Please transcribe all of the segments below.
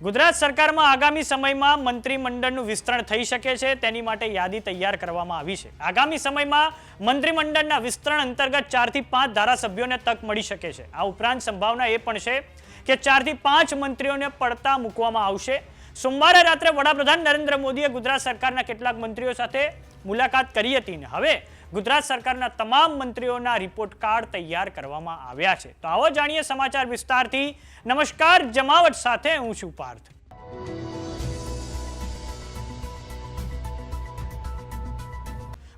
ગુજરાત સરકારમાં આગામી સમયમાં મંત્રીમંડળનું વિસ્તરણ થઈ શકે છે, તેની માટે યાદી તૈયાર કરવામાં આવી છે. આગામી સમયમાં મંત્રીમંડળના વિસ્તરણ અંતર્ગત ચારથી પાંચ ધારાસભ્યોને તક મળી શકે છે. આ ઉપરાંત સંભાવના એ પણ છે કે ચારથી પાંચ મંત્રીઓને પડતા મૂકવામાં આવશે. સોમવારે રાત્રે વડાપ્રધાન નરેન્દ્ર મોદીએ ગુજરાત સરકારના કેટલાક મંત્રીઓ સાથે મુલાકાત કરી હતી ને હવે ગુજરાત સરકારના તમામ મંત્રીઓના રિપોર્ટ કાર્ડ તૈયાર કરવામાં આવ્યા છે. તો આવો જાણીએ સમાચાર વિસ્તારથી. નમસ્કાર, જમાવટ સાથે હું છું પાર્થ.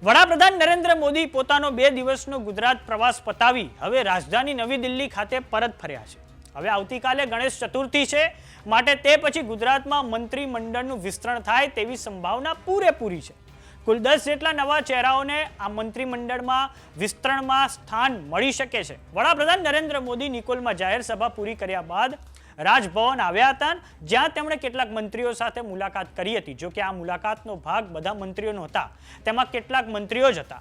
વડાપ્રધાન નરેન્દ્ર મોદી પોતાનો બે દિવસનો ગુજરાત પ્રવાસ પતાવી હવે રાજધાની નવી દિલ્હી ખાતે પરત ફર્યા છે. હવે આવતીકાલે ગણેશ ચતુર્થી છે. માટે તે પછી ગુજરાતમાં મંત્રીમંડળનું વિસ્તરણ થાય તેવી સંભાવના પૂરેપૂરી છે. કુલ દસ જેટલા નવા ચહેરાઓને આ મંત્રીમંડળમાં વિસ્તરણમાં સ્થાન મળી શકે છે. વડાપ્રધાન નરેન્દ્ર મોદી નિકોલમાં જાહેર સભા પૂરી કર્યા બાદ રાજભવન આવ્યા હતા જ્યાં તેમણે કેટલાક મંત્રીઓ સાથે મુલાકાત કરી હતી. જો કે આ મુલાકાતનો ભાગ બધા મંત્રીઓનો હતા તેમાં કેટલાક મંત્રીઓ જ હતા.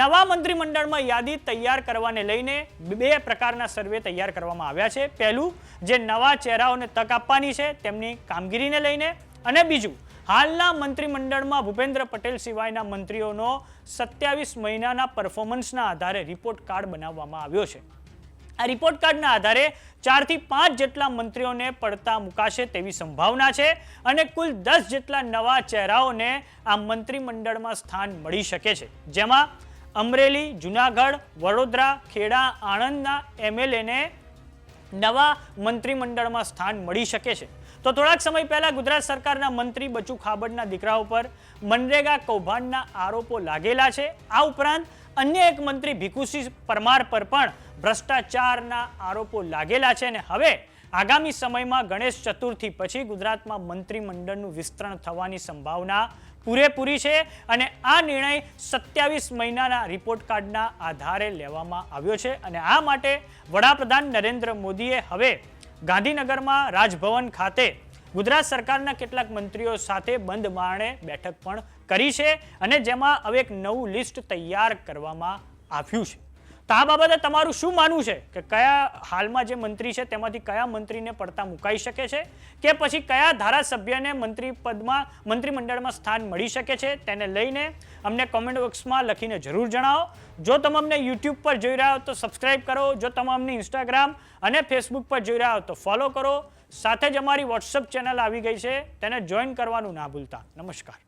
નવા મંત્રીમંડળમાં યાદી તૈયાર કરવાને લઈને બે પ્રકારના સર્વે તૈયાર કરવામાં આવ્યા છે. પહેલું, જે નવા ચહેરાઓને તક આપવાની છે, તેમની કામગીરીને લઈને અને બીજું હાલના મંત્રીમંડળમાં ભૂપેન્દ્ર પટેલ સિવાયના મંત્રીઓનો સત્યાવીસ મહિનાના પરફોર્મન્સના આધારે રિપોર્ટ કાર્ડ બનાવવામાં આવ્યો છે. આ રિપોર્ટ કાર્ડના આધારે ચારથી પાંચ જેટલા મંત્રીઓને પડતા મુકાશે તેવી સંભાવના છે અને કુલ દસ જેટલા નવા ચહેરાઓને આ મંત્રીમંડળમાં સ્થાન મળી શકે છે. જેમાં અમરેલી, જુનાગઢ, વડોદરા, ખેડા, આણંદના એમએલએને નવા મંત્રીમંડળમાં સ્થાન મળી શકે છે. તો થોડાક સમય પહેલા ગુજરાત સરકારના મંત્રી બચુ ખાબડના દીકરાઓ પર મનરેગા કૌભાંડના આરોપો લાગેલા છે. આ ઉપરાંત અન્ય એક મંત્રી ભીખુસિંહ પરમાર પર પણ ભ્રષ્ટાચારના આરોપો લાગેલા છે અને હવે આગામી સમયમાં ગણેશ ચતુર્થી પછી ગુજરાતમાં મંત્રીમંડળનું વિસ્તરણ થવાની સંભાવના પૂરેપૂરી છે અને આ નિર્ણય સત્યાવીસ મહિનાના રિપોર્ટ કાર્ડના આધારે લેવામાં આવ્યો છે અને આ માટે વડાપ્રધાન નરેન્દ્ર મોદીએ હવે ગાંધીનગરમાં રાજભવન ખાતે ગુજરાત સરકારના કેટલાક મંત્રીઓ સાથે બંધ માણે બેઠક પણ કરી છે અને જેમાં હવે એક નવું લિસ્ટ તૈયાર કરવામાં આવ્યું છે. તો આ બાબતે તમારું શું માનવું છે? કે કયા હાલમાં જે મંત્રી છે, તેમાંથી કયા મંત્રીને પડતા મુકાઈ શકે છે? કે પછી કયા ધારાસભ્યને મંત્રી પદમાં, મંત્રીમંડળમાં સ્થાન મળી શકે છે? તેને લઈને અમને કોમેન્ટ બોક્સમાં લખીને જરૂર જણાવો. જો તમે અમને યુટ્યુબ પર જોઈ રહ્યા હો તો સબસ્ક્રાઈબ કરો. જો તમે અમને ઇન્સ્ટાગ્રામ અને ફેસબુક પર જોઈ રહ્યા હો તો ફોલો કરો. સાથે જ અમારી વોટ્સઅપ ચેનલ આવી ગઈ છે. તેને જોઈન કરવાનું ના ભૂલતા. નમસ્કાર.